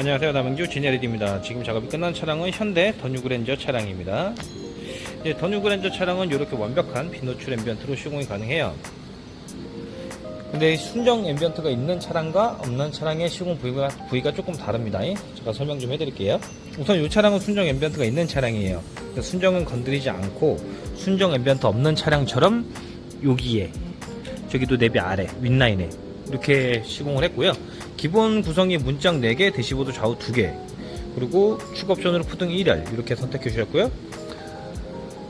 안녕하세요. 남영주 진에리드입니다. 지금 작업이 끝난 차량은 현대 더뉴그랜저 차량입니다. 이제 더뉴그랜저 차량은 이렇게 완벽한 비노출 앰비언트로 시공이 가능해요. 근데 순정 앰비언트가 있는 차량과 없는 차량의 시공 부위가, 부위가 조금 다릅니다. 제가 설명 좀 해드릴게요. 우선 이 차량은 순정 앰비언트가 있는 차량이에요. 그러니까 순정은 건드리지 않고 순정 앰비언트 없는 차량처럼 여기에 저기도 내비 아래 윗라인에 이렇게 시공을 했고요. 기본 구성이 문짝 4개 대시보드 좌우 2개 그리고 추가 옵션으로 푸등 1열 이렇게 선택해 주셨고요.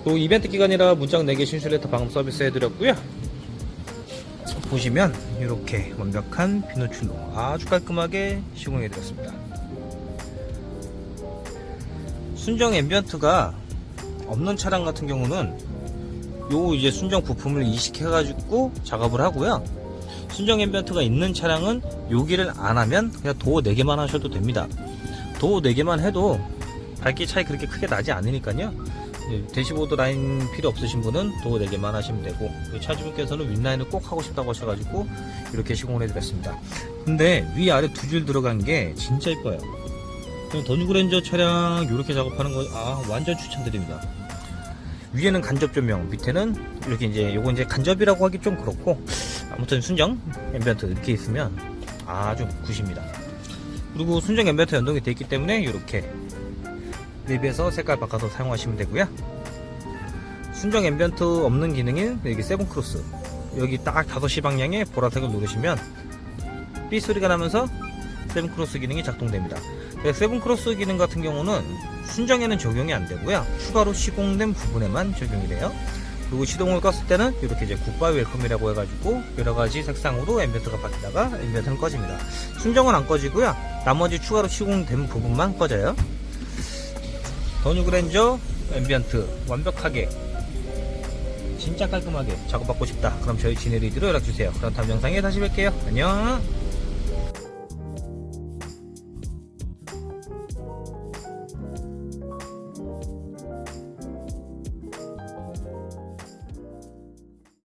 또 이벤트 기간이라 문짝 4개 신술레터 방음 서비스 해드렸고요. 보시면 이렇게 완벽한 비노출로 아주 깔끔하게 시공해 드렸습니다. 순정 앰비언트가 없는 차량 같은 경우는 요 이제 순정 부품을 이식해 가지고 작업을 하고요 순정 앰비언트가 있는 차량은 여기를 안 하면 그냥 도어 4개만 하셔도 됩니다. 도어 4개만 해도 밝기 차이 그렇게 크게 나지 않으니까요. 예, 대시보드 라인 필요 없으신 분은 도어 4개만 하시면 되고 우리 차주분께서는 윗라인을 꼭 하고 싶다고 하셔가지고 이렇게 시공을 해드렸습니다. 근데 위아래 두 줄 들어간 게 진짜 이뻐요. 더뉴그랜저 차량 이렇게 작업하는 거 아 완전 추천드립니다. 위에는 간접 조명, 밑에는 이렇게 이제 요거 이제 간접이라고 하기 좀 그렇고 아무튼 순정 앰비언트 이렇게 있으면 아주 굿입니다. 그리고 순정 앰비언트 연동이 되어 있기 때문에 이렇게 립에서 색깔 바꿔서 사용하시면 되고요. 순정 앰비언트 없는 기능인 여기 세븐 크로스 여기 딱 5시 방향에 보라색을 누르시면 삐 소리가 나면서 세븐 크로스 기능이 작동됩니다. 네, 세븐 크로스 기능 같은 경우는 순정에는 적용이 안 되고요. 추가로 시공된 부분에만 적용이 돼요. 그리고 시동을 껐을 때는 이렇게 이제 굿바이 웰컴이라고 해가지고 여러 가지 색상으로 앰비언트가 바뀌다가 앰비언트는 꺼집니다. 순정은 안 꺼지고요. 나머지 추가로 시공된 부분만 꺼져요. 더뉴 그랜저 앰비언트 완벽하게 진짜 깔끔하게 작업받고 싶다. 그럼 저희 지네리드로 연락주세요. 그럼 다음 영상에 다시 뵐게요. 안녕.